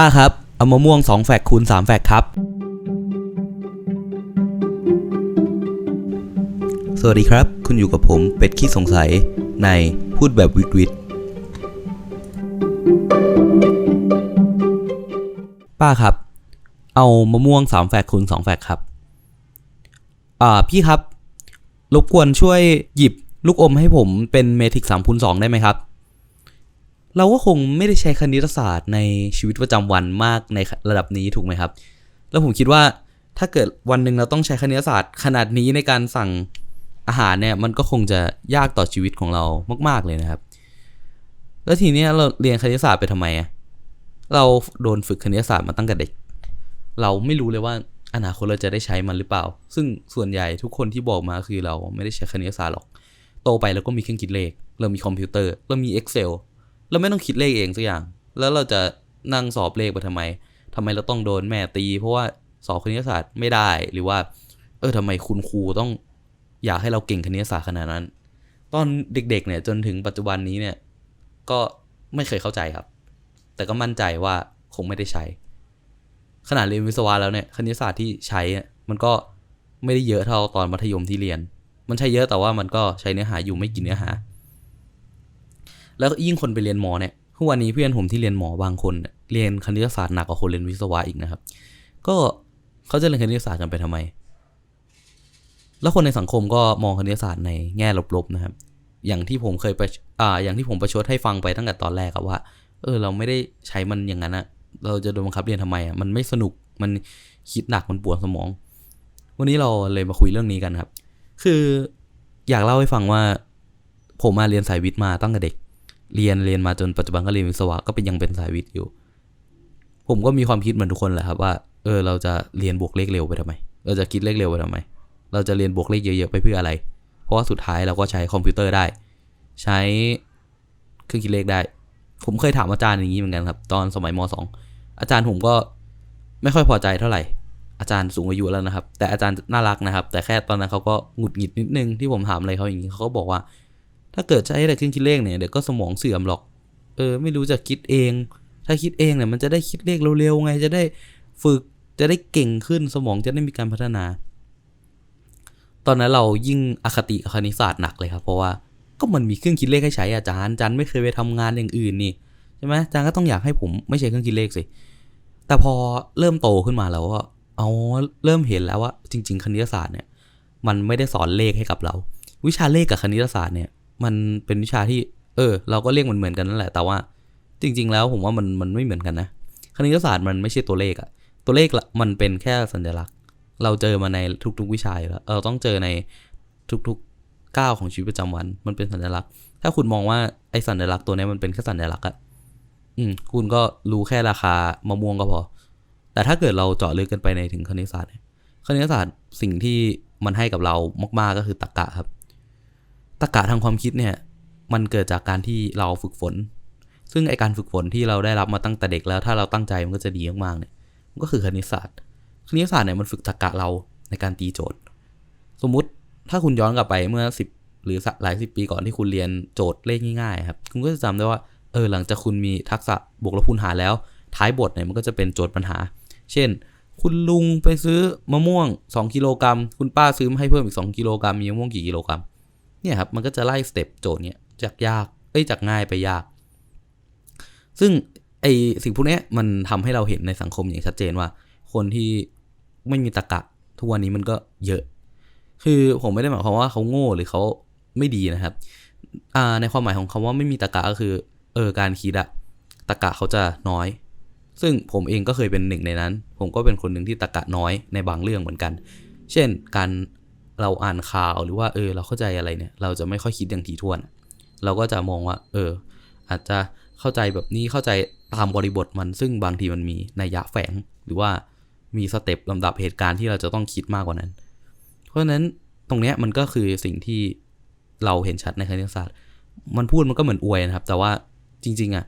ป้าครับ เอามะม่วง 2 แฟกคูณ3แฟกครับ สวัสดีครับ คุณอยู่กับผมเป็ดขี้สงสัยในพูดแบบวิดวิดป้าครับ เอามะม่วง 3 แฟกคูณ2แฟกครับ อ่าพี่ครับ รบกวนช่วยหยิบลูกอมให้ผมเป็นเมทริก3คูณ2ได้ไหมครับ เราก็คงไม่ได้ใช้คณิตศาสตร์ในชีวิตประจำวันมากในระดับนี้ถูกไหมครับ แล้วผมคิดว่าถ้าเกิดวันหนึ่งเราต้องใช้คณิตศาสตร์ ขนาดนี้ในการสั่งอาหารเนี่ยมันก็คงจะยากต่อชีวิตของเรามาก ๆเลยนะครับ แล้วทีนี้เราเรียนคณิตศาสตร์ไปทำไมอะเราโดนฝึกคณิตศาสตร์มาตั้งแต่เด็ก เราไม่รู้เลยว่าอนาคตเราจะได้ใช้มันหรือเปล่า ซึ่งส่วนใหญ่ทุกคนที่บอกมาคือเราไม่ได้ใช้คณิตศาสตร์หรอก โตไปเราก็มีเครื่องคิดเลข เรามีคอมพิวเตอร์ เรามี Excel เราไม่ต้องคิดเลขเองสักอย่าง แล้วเราจะนั่งสอบเลขไปทำไมทำไมเราต้องโดนแม่ตี เพราะว่าสอบคณิตศาสตร์ไม่ได้หรือว่า เออทำไมคุณครูต้องอยากให้เราเก่งคณิตศาสตร์ขนาดนั้น ตอนเด็กๆเนี่ยจนถึงปัจจุบันนี้เนี่ยก็ไม่เคยเข้าใจครับ แต่ก็มั่นใจว่าคงไม่ได้ใช้ ขนาดเรียนวิศวะแล้วเนี่ยคณิตศาสตร์ที่ใช้มันก็ไม่ได้เยอะเท่าตอนมัธยมที่เรียน มันใช้เยอะแต่ว่ามันก็ใช้เนื้อหาอยู่ไม่กี่เนื้อหา แล้วยิ่งคนไปเรียนหมอเนี่ยทุกวันนี้เพื่อนผมที่เรียนหมอบางคน เรียนคณิตศาสตร์หนักกว่าคนเรียนวิศวะอีกนะครับ ก็เขาจะเรียนคณิตศาสตร์กันไปทำไม แล้วคนในสังคมก็มองคณิตศาสตร์ในแง่ลบๆนะครับ อย่างที่ผมเคยไปอ่าอย่างที่ผมประชดให้ฟังไปตั้งแต่ตอนแรกครับว่า เออ เราไม่ได้ใช้มันอย่างนั้นอะเราจะโดนบังคับเรียนทำไมอะมันไม่สนุกมันคิดหนักมันปวดสมอง วันนี้เราเลยมาคุยเรื่องนี้กันครับ คืออยากเล่าให้ฟังว่า ผมมาเรียนสายวิทย์มาตั้งแต่เด็ก เรียนเรียนมาจนปัจจุบันก็เรียนวิศวะก็เป็นยังเป็นสายวิทย์อยู่ ผมก็มีความคิดเหมือนทุกคนแหละครับว่า เออ เราจะเรียนบวกเลขเร็วไปทำไม เราจะคิดเลขเร็วไปทำไม เราจะเรียนบวกเลขเยอะๆไปเพื่ออะไร เพราะว่าสุดท้ายเราก็ใช้คอมพิวเตอร์ได้ ใช้เครื่องคิดเลขได้ ผมเคยถามอาจารย์อย่างนี้เหมือนกันครับ ตอนสมัยม .2 อาจารย์ผมก็ไม่ค่อยพอใจเท่าไหร่ อาจารย์สูงอายุแล้วนะครับ แต่อาจารย์น่ารักนะครับ แต่แค่ตอนนั้นเขาก็หงุดหงิดนิดนึงที่ผมถามอะไรเขาอย่างนี้เขาก็บอกว่า ถ้าเกิดใช้แต่เครื่องคิดเลขเนี่ยเดี๋ยวก็สมองเสื่อมหรอก เออ ไม่รู้จะคิดเอง ถ้าคิดเองเนี่ยมันจะได้คิดเลขเร็วๆไง จะได้ฝึก จะได้เก่งขึ้น สมองจะได้มีการพัฒนา ตอนนั้นเรายิ่งอคติคณิตศาสตร์หนักเลยครับ เพราะว่าก็มันมีเครื่องคิดเลขให้ใช้อาจารย์อาจารย์ไม่เคยไปทำงานอย่างอื่นนี่ใช่ไหมอาจารย์ก็ต้องอยากให้ผมไม่ใช้เครื่องคิดเลขสิ แต่พอเริ่มโตขึ้นมาแล้วก็เอาเริ่มเห็นแล้วว่าจริง ๆ คณิตศาสตร์เนี่ย มันไม่ได้สอนเลขให้กับเรา วิชาเลขกับคณิตศาสตร์เนี่ย มันเป็นวิชาที่ เออ เราก็เรียกมันเหมือนกันนั่นแหละ แต่ว่าจริง ๆ แล้วผมว่ามันมันไม่เหมือนกันนะคณิตศาสตร์มันไม่ใช่ตัวเลขอะตัวเลขละมันเป็นแค่สัญลักษณ์ เราเจอมาในทุก ๆ วิชาแล้วเราต้องเจอในทุกๆก้าวของชีวิตประจำวัน มันเป็นสัญลักษณ์ ถ้าคุณมองว่าไอ้สัญลักษณ์ตัวนี้มันเป็นแค่สัญลักษณ์อะอืมคุณก็รู้แค่ราคามะม่วงก็พอ แต่ถ้าเกิดเราเจาะลึกกันไปในถึงคณิตศาสตร์คณิตศาสตร์สิ่งที่มันให้กับเรามาก ๆ ก็คือตรรกะครับ ตรกะทางความคิดเนี่ย มันเกิดจากการที่เราฝึกฝน ซึ่งไอการฝึกฝนที่เราได้รับมาตั้งแต่เด็กแล้ว ถ้าเราตั้งใจมันก็จะดีมากๆเนี่ย มันก็คือคณิตศาสตร์ คณิตศาสตร์เนี่ยมันฝึกตรกะเราในการตีโจทย์ สมมุติถ้าคุณย้อนกลับไปเมื่อสิบหรือหลายสิบปีก่อนที่คุณเรียนโจทย์เลขง่ายๆครับ คุณก็จะจำได้ว่า เออ หลังจากคุณมีทักษะบวกลบคูณหารแล้ว ท้ายบทเนี่ยมันก็จะเป็นโจทย์ปัญหา เช่น คุณลุงไปซื้อมะม่วง 2 กิโลกรัม คุณป้าซื้อมาให้เพิ่มอีก 2 กิโลกรัม มีมะม่วงกี่กิโลกรัม เนี่ยครับมันก็จะไล่สเต็ปโจทย์เนี่ยจากยากเอ้ยจากง่ายไปยาก ซึ่งไอสิ่งพวกนี้มันทำให้เราเห็นในสังคมอย่างชัดเจนว่า คนที่ไม่มีตรรกะทุกวันนี้มันก็เยอะ คือผมไม่ได้หมายความว่าเขาโง่หรือเขาไม่ดีนะครับอ่าในความหมายของคำว่าไม่มีตรรกะก็คือเออการคิดอะตรรกะเขาจะน้อย ซึ่งผมเองก็เคยเป็นหนึ่งในนั้น ผมก็เป็นคนหนึ่งที่ตรรกะน้อยในบางเรื่องเหมือนกัน เช่น การ เราอ่านข่าวหรือว่าเออเราเข้าใจอะไรเนี่ย เราจะไม่ค่อยคิดอย่างถี่ถ้วน เราก็จะมองว่า เออ อาจจะเข้าใจแบบนี้เข้าใจตามบริบทมันซึ่งบางทีมันมีนัยยะแฝงหรือว่ามีสเต็ปลำดับเหตุการณ์ที่เราจะต้องคิดมากกว่านั้น เพราะฉะนั้นตรงเนี้ยมันก็คือสิ่งที่เราเห็นชัดในคณิตศาสตร์ มันพูดมันก็เหมือนอวยนะครับ แต่ว่าจริง ๆอะ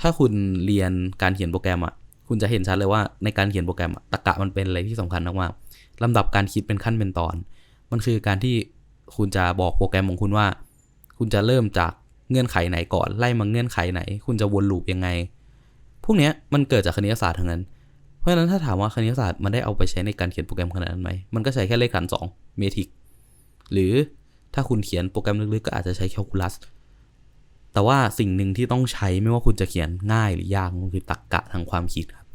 ถ้าคุณเรียนการเขียนโปรแกรมอะคุณจะเห็นชัดเลยว่าในการเขียนโปรแกรมอะตรรกะมันเป็นอะไรที่สำคัญมากๆลำดับการคิดเป็นขั้นเป็นตอน มันคือการที่คุณจะบอกโปรแกรมของคุณว่า คุณจะเริ่มจากเงื่อนไขไหนก่อนไล่มาเงื่อนไขไหน คุณจะวนลูปยังไง พวกเนี้ยมันเกิดจากคณิตศาสตร์ทั้งนั้น เพราะฉะนั้นถ้าถามว่าคณิตศาสตร์มันได้เอาไปใช้ในการเขียนโปรแกรมขนาดนั้นไหมมันก็ใช้แค่เลขฐานสองเมทริกหรือถ้าคุณเขียนโปรแกรมลึกๆก็อาจจะใช้แคลคูลัสแต่ว่าสิ่งหนึ่งที่ต้องใช้ไม่ว่าคุณจะเขียนง่ายหรือยากมันคือตรรกกะทางความคิดครับ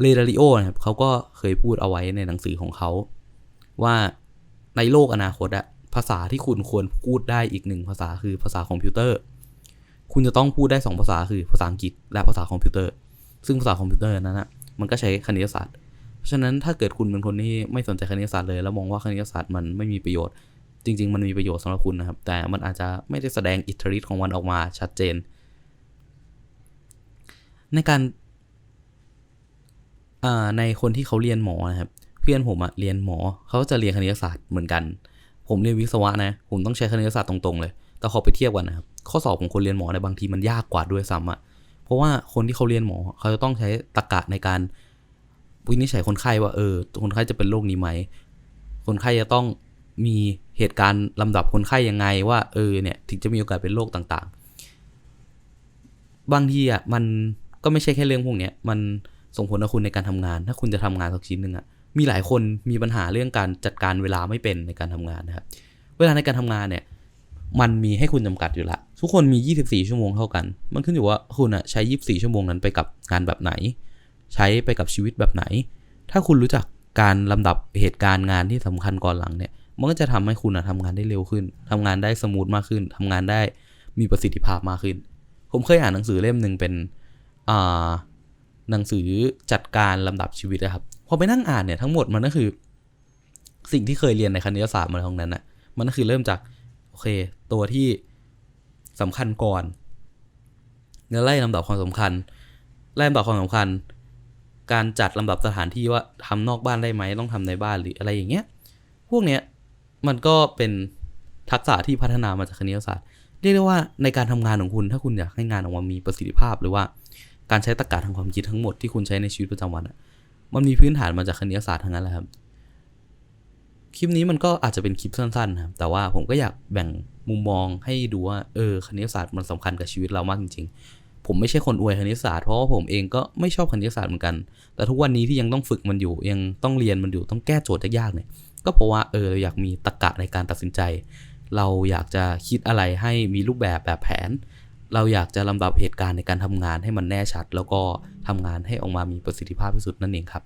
เรดาริโอนะครับเขาก็เคยพูดเอาไว้ในหนังสือของเขาว่า ในโลกอนาคตอะภาษาที่คุณควรพูดได้อีกหนึ่งภาษาคือภาษาคอมพิวเตอร์ คุณจะต้องพูดได้สองภาษาคือภาษาอังกฤษและภาษาคอมพิวเตอร์ ซึ่งภาษาคอมพิวเตอร์นั้นนะมันก็ใช้คณิตศาสตร์เพราะฉะนั้นถ้าเกิดคุณเป็นคนที่ไม่สนใจคณิตศาสตร์เลย แล้วมองว่าคณิตศาสตร์มันไม่มีประโยชน์ จริง ๆ มันมีประโยชน์สำหรับคุณนะครับ แต่มันอาจจะไม่ได้แสดงอิทธิฤทธิ์ของมันออกมาชัดเจน ในการในคนที่เขาเรียนหมอนะครับ เพื่อนผมอะเรียนหมอเขาจะเรียนคณิตศาสตร์เหมือนกัน ผมเรียนวิศวะนะ ผมต้องใช้คณิตศาสตร์ตรงๆเลย แต่พอไปเทียบกันนะครับ ข้อสอบของคนเรียนหมอในบางทีมันยากกว่าด้วยซ้ำอะเพราะว่าคนที่เขาเรียนหมอเขาจะต้องใช้ตรรกะในการวินิจฉัยคนไข้ว่าเออ คนไข้จะเป็นโรคนี้ไหม คนไข้จะต้องมีเหตุการณ์ลำดับคนไข้ยังไงว่าเออเนี่ยถึงจะมีโอกาสเป็นโรคต่างๆ บางทีอะมันก็ไม่ใช่แค่เรื่องพวกเนี้ยมันส่งผลต่อคุณในการทำงาน ถ้าคุณจะทำงานสักชิ้นหนึ่งอะ มีหลายคนมีปัญหาเรื่องการจัดการเวลาไม่เป็นในการทำงานนะครับ เวลาในการทำงานเนี่ยมันมีให้คุณจำกัดอยู่ละ ทุกคนมี 24 ชั่วโมงเท่ากัน มันขึ้นอยู่ว่าคุณอะใช้ 24 ชั่วโมงนั้นไปกับงานแบบไหน ใช้ไปกับชีวิตแบบไหน ถ้าคุณรู้จักการลำดับเหตุการณ์งานที่สำคัญก่อนหลังเนี่ย มันก็จะทำให้คุณอะทำงานได้เร็วขึ้นทำงานได้สมูทมากขึ้นทำงานได้มีประสิทธิภาพมากขึ้น ผมเคยอ่านหนังสือเล่มหนึ่งเป็นอ่าหนังสือจัดการลำดับชีวิตนะครับ อไปนั่งอ่านเนี่ยทั้งหมดมันก็คือ สิ่งที่เคยเรียนในคณิตศาสตร์มาตรงนั้นนะมันก็คือเริ่มจากโอเค ตัวที่สำคัญก่อนแล้วไล่ลำดับความสำคัญไล่ลำดับความสำคัญ การจัดลำดับสถานที่ว่าทำนอกบ้านได้ไหมต้องทำในบ้านหรืออะไรอย่างเงี้ย พวกเนี้ยมันก็เป็นทักษะที่พัฒนามาจากคณิตศาสตร์เรียกได้ว่าในการทำงานของคุณถ้าคุณอยากให้งานออกมามีประสิทธิภาพ หรือว่าการใช้ตรรกะทางความคิดทั้งหมดที่คุณใช้ในชีวิตประจำวันอะ มันมีพื้นฐานมาจากคณิตศาสตร์ทั้งนั้นแหละครับ คลิปนี้มันก็อาจจะเป็นคลิปสั้นๆนะครับแต่ว่าผมก็อยากแบ่งมุมมองให้ดูว่าเออคณิตศาสตร์มันสำคัญกับชีวิตเรามากจริง ๆ ผมไม่ใช่คนอวยคณิตศาสตร์เพราะว่าผมเองก็ไม่ชอบคณิตศาสตร์เหมือนกัน แต่ทุกวันนี้ที่ยังต้องฝึกมันอยู่ยังต้องเรียนมันอยู่ต้องแก้โจทย์ยากๆเนี่ยก็เพราะว่าเออเราอยากมีตรรกะในการตัดสินใจ เราอยากจะคิดอะไรให้มีรูปแบบแบบแผน เราอยากจะลำดับเหตุการณ์ในการทำงานให้มันแน่ชัด แล้วก็ทำงานให้ออกมามีประสิทธิภาพที่สุดนั่นเองครับ